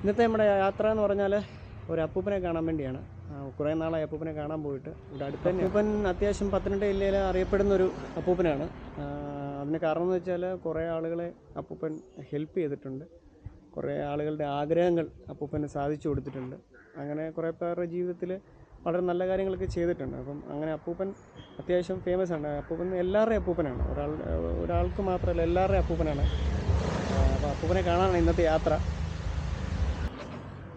ഇന്നത്തെ നമ്മുടെ യാത്ര എന്ന് പറഞ്ഞാൽ ഒരു അപ്പൂപ്പനെ കാണാൻ വേണ്ടിയാണ്. കുറേ നാളായി അപ്പൂപ്പനെ കാണാൻ പോയിട്ട്. ഇവിടെ അടുത്ത് അപ്പൂപ്പൻ അത്യാവശ്യം പത്തനംതിട്ട ജില്ലയിൽ അറിയപ്പെടുന്ന ഒരു അപ്പൂപ്പനാണ് അതിന് കാരണം എന്ന് വെച്ചാൽ കുറേ ആളുകളെ അപ്പൂപ്പൻ ഹെൽപ്പ് ചെയ്തിട്ടുണ്ട്. കുറേ ആളുകളുടെ ആഗ്രഹങ്ങൾ അപ്പൂപ്പന് സാധിച്ചു കൊടുത്തിട്ടുണ്ട്. അങ്ങനെ കുറേ പേരുടെ ജീവിതത്തിൽ വളരെ നല്ല കാര്യങ്ങളൊക്കെ ചെയ്തിട്ടുണ്ട്. അപ്പം അങ്ങനെ അപ്പൂപ്പൻ അത്യാവശ്യം ഫേമസ് ആണ്. അപ്പൂപ്പൻ എല്ലാവരുടെയും അപ്പൂപ്പനാണ്. ഒരാൾ ഒരാൾക്ക് മാത്രമല്ല എല്ലാവരുടെയും അപ്പൂപ്പനാണ്. അപ്പോൾ അപ്പൂപ്പനെ കാണാനാണ് ഇന്നത്തെ യാത്ര.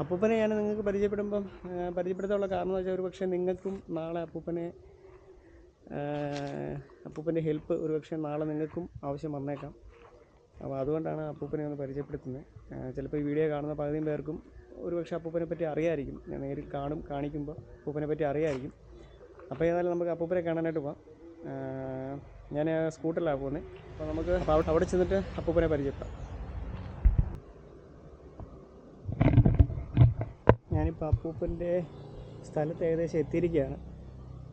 അപ്പൂപ്പനെ ഞാൻ നിങ്ങൾക്ക് പരിചയപ്പെടുമ്പം പരിചയപ്പെടുത്താനുള്ള കാരണം എന്ന് വെച്ചാൽ ഒരു പക്ഷേ നിങ്ങൾക്കും നാളെ അപ്പൂപ്പനെ അപ്പൂപ്പന്റെ ഹെൽപ്പ് ഒരു പക്ഷേ നാളെ നിങ്ങൾക്കും ആവശ്യം വന്നേക്കാം. അപ്പോൾ അതുകൊണ്ടാണ് അപ്പൂപ്പനെ ഒന്ന് പരിചയപ്പെടുത്തുന്നത്. ചിലപ്പോൾ ഈ വീഡിയോ കാണുന്ന പകുതിയും പേർക്കും ഒരു പക്ഷേ അപ്പൂപ്പനെ പറ്റി അറിയായിരിക്കും. ഞാൻ നേരിൽ കാണും കാണിക്കുമ്പോൾ അപ്പൂപ്പനെ പറ്റി അറിയായിരിക്കും. അപ്പോൾ ഏതായാലും നമുക്ക് അപ്പൂപ്പനെ കാണാനായിട്ട് പോവാം. ഞാൻ സ്കൂട്ടറിലാണ് പോകുന്നത് അപ്പോൾ നമുക്ക് അവിടെ ചെന്നിട്ട് അപ്പൂപ്പനെ പരിചയപ്പെടാം. ഞാനിപ്പോൾ അപ്പൂപ്പന്റെ സ്ഥലത്ത് ഏകദേശം എത്തിയിരിക്കുകയാണ്.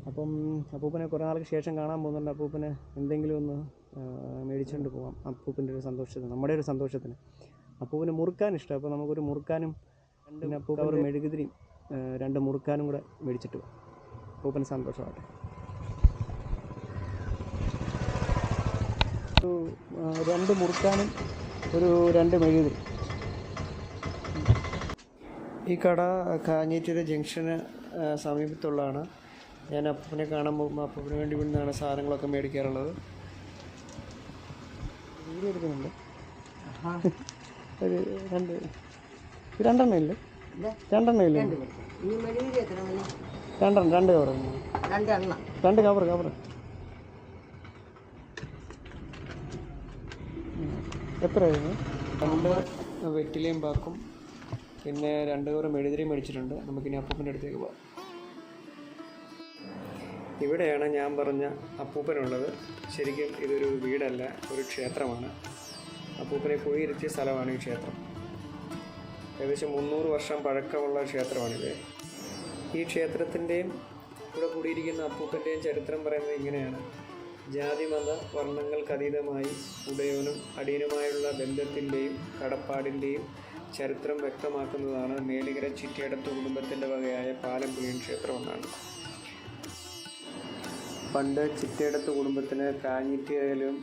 അപ്പം അപ്പൂപ്പനെ കുറേ നാൾക്ക് ശേഷം കാണാൻ പോകുന്നുണ്ട്. അപ്പൂപ്പന് എന്തെങ്കിലും ഒന്ന് മേടിച്ചുകൊണ്ട് പോകാം അപ്പൂപ്പന്റെ ഒരു സന്തോഷത്തിന് നമ്മുടെ ഒരു സന്തോഷത്തിന്. അപ്പൂപ്പന് മുറുക്കാൻ ഇഷ്ടം. അപ്പോൾ നമുക്കൊരു മുറുക്കാനും രണ്ട് അപ്പൂപ്പ ഒരു മെഴുകുതിരിയും രണ്ട് മുറുക്കാനും കൂടെ മേടിച്ചിട്ട് പോകാം അപ്പൂപ്പന് സന്തോഷമാകട്ടെ ഒരു രണ്ട് മുറുക്കാനും ഒരു രണ്ട് മെഴുകുതിരി. ഈ കട കാഞ്ഞിറ്റൂര് ജംഗ്ഷന് സമീപത്തുള്ളതാണ്. ഞാൻ അപ്പനെ കാണാൻ പോകുമ്പോൾ അപ്പന് വേണ്ടി ഇവിടുന്നാണ് സാധനങ്ങളൊക്കെ മേടിക്കാറുള്ളത്. വീഡിയോ എടുക്കുന്നുണ്ട്. ഒരു രണ്ട് രണ്ടെണ്ണം ഇല്ലേ? രണ്ടെണ്ണം ഇല്ലേ? രണ്ടെണ്ണം രണ്ട് കവർ രണ്ട് കവർ കവർ എത്രയായിരുന്നു? രണ്ട് വെറ്റിലയും പാക്കും. പിന്നെ രണ്ട് കവർ മെഴുതിരി മേടിച്ചിട്ടുണ്ട്. നമുക്കിനി അപ്പൂപ്പന്റെ അടുത്തേക്ക് പോകാം ഇവിടെയാണ് ഞാൻ പറഞ്ഞ അപ്പൂപ്പനുള്ളത്. ശരിക്കും ഇതൊരു വീടല്ല ഒരു ക്ഷേത്രമാണ്. അപ്പൂപ്പനെ കുഴിയിരുത്തിയ സ്ഥലമാണ് ഈ ക്ഷേത്രം. ഏകദേശം മുന്നൂറ് വർഷം പഴക്കമുള്ള ക്ഷേത്രമാണിത്. ഈ ക്ഷേത്രത്തിന്റെയും ഇവിടെ കൂടിയിരിക്കുന്ന അപ്പൂപ്പന്റെയും ചരിത്രം പറയുന്നത് ഇങ്ങനെയാണ്. ജാതിമത വർണങ്ങൾക്കതീതമായി ഉടയവനും അടിയനുമായുള്ള ബന്ധത്തിന്റെയും കടപ്പാടിന്റെയും ചരിത്രം വ്യക്തമാക്കുന്നതാണ്. മേലികര ചിറ്റിയടത്ത് കുടുംബത്തിന്റെ വകയായ പാലമ്പുഴ ക്ഷേത്രം എന്നാണ് പണ്ട് ചിറ്റയടത്ത് കുടുംബത്തിന് കാഞ്ഞിറ്റിയിലും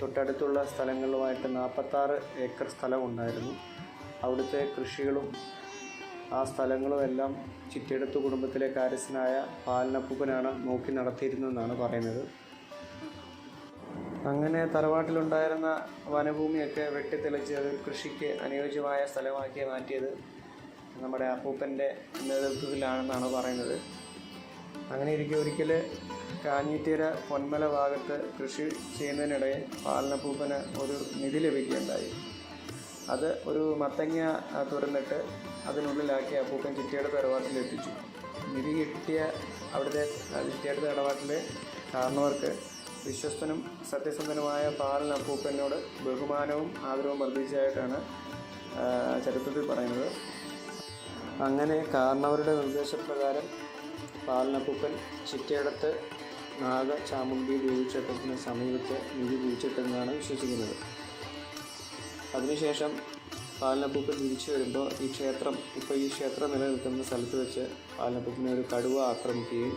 തൊട്ടടുത്തുള്ള സ്ഥലങ്ങളുമായിട്ട് നാൽപ്പത്താറ് ഏക്കർ സ്ഥലമുണ്ടായിരുന്നു. അവിടുത്തെ കൃഷികളും ആ സ്ഥലങ്ങളും എല്ലാം ചിറ്റയടത്ത് കുടുംബത്തിലെ കാര്യസ്ഥനായ പാലനപ്പൂപ്പനാണ് നോക്കി നടത്തിയിരുന്നതെന്നാണ് പറയുന്നത്. അങ്ങനെ തറവാട്ടിലുണ്ടായിരുന്ന വനഭൂമിയൊക്കെ വെട്ടിത്തെളിച്ച് അത് കൃഷിക്ക് അനുയോജ്യമായ സ്ഥലമാക്കി മാറ്റിയത് നമ്മുടെ അപ്പൂപ്പന്റെ നേതൃത്വത്തിലാണെന്നാണ് പറയുന്നത്. അങ്ങനെ ഇരിക്കെ ഒരിക്കൽ കാഞ്ഞിത്തീര പൊന്മല ഭാഗത്ത് കൃഷി ചെയ്യുന്നതിനിടയിൽ പാലനപ്പൂപ്പന് ഒരു നിധി ലഭിക്കുകയുണ്ടായി. അത് ഒരു മത്തങ്ങ തുറന്നിട്ട് അതിനുള്ളിലാക്കി അപ്പൂപ്പൻ ചിറ്റിയുടെ തറവാട്ടിൽ എത്തിച്ചു നിധി കിട്ടിയ അവിടുത്തെ ചിറ്റിയുടെ തറവാട്ടിലെ കാരണവർക്ക് വിശ്വസ്തനും സത്യസന്ധനുമായ പാലൻ അപ്പൂപ്പനോട് ബഹുമാനവും ആദരവും വർദ്ധിച്ചതായിട്ടാണ് ചരിത്രത്തിൽ പറയുന്നത്. അങ്ങനെ കാരണവരുടെ നിർദ്ദേശപ്രകാരം പാലനപ്പൂപ്പൻ ചിറ്റയടത്ത് നാഗ ചാമുണ്ടി ദേവീക്ഷേത്രത്തിന് സമീപത്ത് നിധി കുഴിച്ചിട്ടെന്നാണ് വിശ്വസിക്കുന്നത്. അതിനുശേഷം പാലനപ്പൂപ്പൻ തിരിച്ചു വരുമ്പോൾ ഈ ക്ഷേത്രം ഇപ്പോൾ ഈ ക്ഷേത്രം നിലനിൽക്കുന്ന സ്ഥലത്ത് വെച്ച് പാലനപ്പൂപ്പിനെ ഒരു കടുവ ആക്രമിക്കുകയും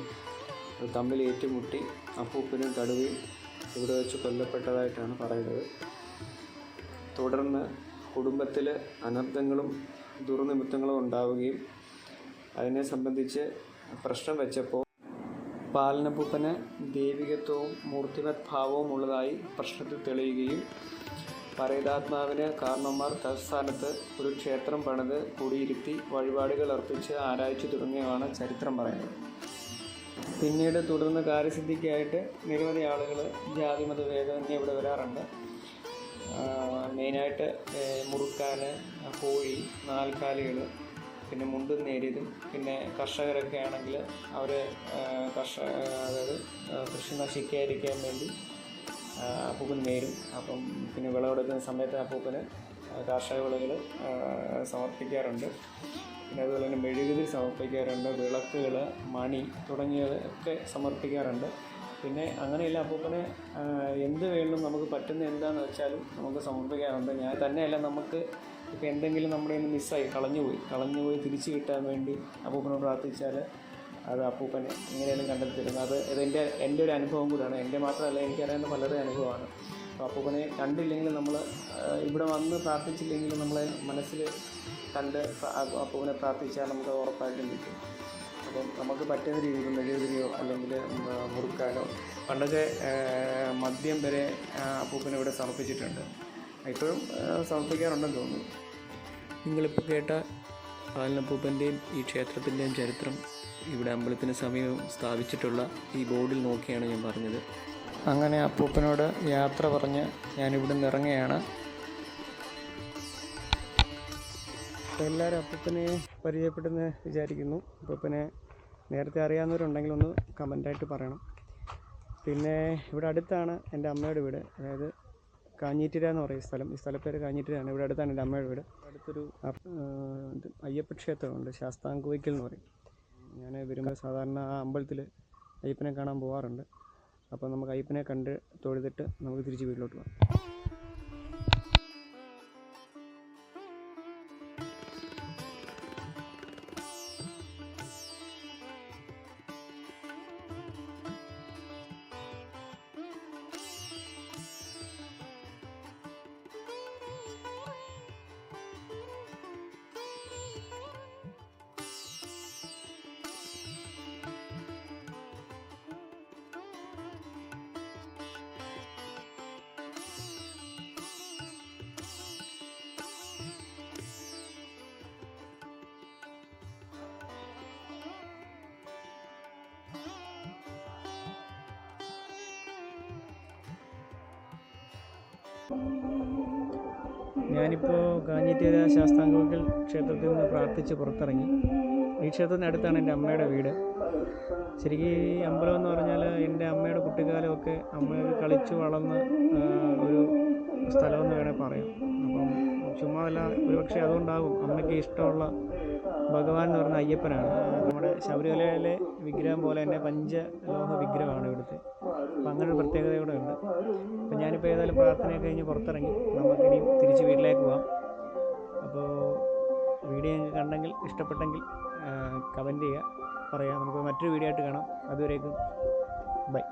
തമ്മിൽ ഏറ്റുമുട്ടി അപ്പൂപ്പിനും തടുവയും ഇവിടെ വെച്ച് കൊല്ലപ്പെട്ടതായിട്ടാണ് പറയുന്നത്. തുടർന്ന് കുടുംബത്തിൽ അനർത്ഥങ്ങളും ദുർനിമിത്തങ്ങളും ഉണ്ടാവുകയും അതിനെ സംബന്ധിച്ച് പ്രശ്നം വെച്ചപ്പോൾ പാലനപ്പൂപ്പന് ദൈവികത്വവും മൂർത്തിമത് ഭാവവും ഉള്ളതായി പ്രശ്നത്തിൽ തെളിയുകയും പരേതാത്മാവിന് കാരണന്മാർ തലസ്ഥാനത്ത് ഒരു ക്ഷേത്രം പണിത് കൂടിയിരുത്തി വഴിപാടുകൾ അർപ്പിച്ച് ആരാധിച്ചു തുടങ്ങിയതാണ് ചരിത്രം പറയുന്നത്. പിന്നീട് തുടർന്ന് കാര്യസിദ്ധിക്കായിട്ട് നിരവധി ആളുകൾ ജാതിമത ഭേദമന്യേ ഇവിടെ വരാറുണ്ട്. മെയിനായിട്ട് മുറുക്കാൽ കോഴി നാൽക്കാലികൾ പിന്നെ മുണ്ടും നേരിയതും പിന്നെ കർഷകരൊക്കെ ആണെങ്കിൽ അവർ കർഷക അതായത് കൃഷി നശിക്കാതിരിക്കാൻ വേണ്ടി അപ്പൂപ്പൻ നേരും. അപ്പം പിന്നെ വിളവെടുക്കുന്ന സമയത്ത് അപ്പൂപ്പന് കാർഷിക വിളകൾ സമർപ്പിക്കാറുണ്ട്. പിന്നെ അതുപോലെ തന്നെ മെഴുകുതിരി സമർപ്പിക്കാറുണ്ട് വിളക്കുകൾ മണി തുടങ്ങിയതൊക്കെ സമർപ്പിക്കാറുണ്ട്. പിന്നെ അങ്ങനെയല്ല അപ്പൂപ്പന് എന്ത് വേണം നമുക്ക് പറ്റുന്ന എന്താണെന്ന് വെച്ചാലും നമുക്ക് സമർപ്പിക്കാറുണ്ട്. ഞാൻ തന്നെയല്ല നമുക്ക് ഇപ്പോൾ എന്തെങ്കിലും നമ്മുടെ നിന്ന് മിസ്സായി കളഞ്ഞുപോയി. കളഞ്ഞുപോയി തിരിച്ചു കിട്ടാൻ വേണ്ടി അപ്പൂപ്പനോട് പ്രാർത്ഥിച്ചാൽ അത് അപ്പൂപ്പനെ എങ്ങനെയാലും കണ്ടെത്തിയിരുന്നു അത് ഇതെന്റെ എന്റെ ഒരു അനുഭവം കൂടിയാണ് എന്റെ മാത്രമല്ല എനിക്കറിയാവുന്ന പലരുടെ അനുഭവമാണ്. അപ്പൂപ്പനെ കണ്ടില്ലെങ്കിൽ നമ്മൾ ഇവിടെ വന്ന് പ്രാർത്ഥിച്ചില്ലെങ്കിലും നമ്മളെ മനസ്സിൽ കണ്ട് അപ്പൂപ്പനെ പ്രാർത്ഥിച്ചാൽ നമുക്ക് ഉറപ്പായിട്ടും കിട്ടും. അപ്പം നമുക്ക് പറ്റുന്ന രീതിയിൽ മെഴുകുതിരിയോ അല്ലെങ്കിൽ മുറുക്കാലോ. പണ്ടൊക്കെ മദ്യം വരെ അപ്പൂപ്പനെ ഇവിടെ സമർപ്പിച്ചിട്ടുണ്ട്. ഇപ്പോഴും സമർപ്പിക്കാറുണ്ടെന്ന് തോന്നുന്നു. നിങ്ങളിപ്പോൾ കേട്ട പാലനപ്പൂപ്പന്റെയും ഈ ക്ഷേത്രത്തിന്റെയും ചരിത്രം ഇവിടെ അമ്പലത്തിന് സമീപം സ്ഥാപിച്ചിട്ടുള്ള ഈ ബോർഡിൽ നോക്കിയാണ് ഞാൻ പറഞ്ഞത്. അങ്ങനെ അപ്പൂപ്പനോട് യാത്ര പറഞ്ഞ് ഞാൻ നിന്ന് ഇറങ്ങുകയാണ് എല്ലാവരും അപ്പൂപ്പനെ പരിചയപ്പെട്ടെന്ന് വിചാരിക്കുന്നു. അപ്പൂപ്പനെ നേരത്തെ അറിയാവുന്നവരുണ്ടെങ്കിൽ ഒന്ന് കമന്റായിട്ട് പറയണം. പിന്നെ ഇവിടെ അടുത്താണ് എന്റെ അമ്മയുടെ വീട്. അതായത് കാഞ്ഞീറ്റിര എന്ന് പറയും സ്ഥലം. ഈ സ്ഥലപ്പേര് കാഞ്ഞീറ്റിരാണ് ഇവിടെ അടുത്താണ് എന്റെ അമ്മയുടെ വീട്. അടുത്തൊരു അയ്യപ്പ ക്ഷേത്രമുണ്ട്. ശാസ്താംകോയിക്കൽ എന്ന് പറയും. ഞാൻ വരുമ്പോൾ സാധാരണ ആ അമ്പലത്തിൽ അയ്യപ്പനെ കാണാൻ പോകാറുണ്ട് അപ്പോൾ നമുക്ക് അയ്യപ്പനെ കണ്ട് തൊഴുതിട്ട് നമുക്ക് തിരിച്ച് വീട്ടിലോട്ട് പോകാം. ഞാനിപ്പോൾ കാഞ്ഞിറ്റേര ശാസ്താംകോക്കൽ ക്ഷേത്രത്തിൽ നിന്ന് പ്രാർത്ഥിച്ച് പുറത്തിറങ്ങി. ഈ ക്ഷേത്രത്തിനടുത്താണ് എന്റെ അമ്മയുടെ വീട്. ശരിക്കും ഈ അമ്പലം എന്ന് പറഞ്ഞാൽ എന്റെ അമ്മയുടെ കുട്ടിക്കാലമൊക്കെ അമ്മയൊക്കെ കളിച്ചു വളർന്ന ഒരു സ്ഥലമെന്ന് വേണേൽ പറയാം. അപ്പം ചുമ്മാ അല്ല ഒരുപക്ഷെ അതുകൊണ്ടാകും അമ്മയ്ക്ക് ഇഷ്ടമുള്ള ഭഗവാൻ എന്ന് പറഞ്ഞ അയ്യപ്പനാണ്. നമ്മുടെ ശബരിമലയിലെ വിഗ്രഹം പോലെ തന്നെ പഞ്ചലോഹ വിഗ്രഹമാണ് ഇവിടുത്തെ. അപ്പം അങ്ങനെ ഒരു പ്രത്യേകത ഇവിടെ ഉണ്ട്. അപ്പം ഞാനിപ്പോൾ ഏതായാലും പ്രാർത്ഥനയൊക്കെ കഴിഞ്ഞ് പുറത്തിറങ്ങി. നമുക്കിനി തിരിച്ച് വീട്ടിലേക്ക് പോവാം. അപ്പോൾ വീഡിയോ നിങ്ങൾക്ക് കണ്ടെങ്കിൽ ഇഷ്ടപ്പെട്ടെങ്കിൽ കമന്റ് ചെയ്യുക പറയാം നമുക്ക് മറ്റൊരു വീഡിയോ ആയിട്ട് കാണാം. അതുവരേക്കും ബൈ.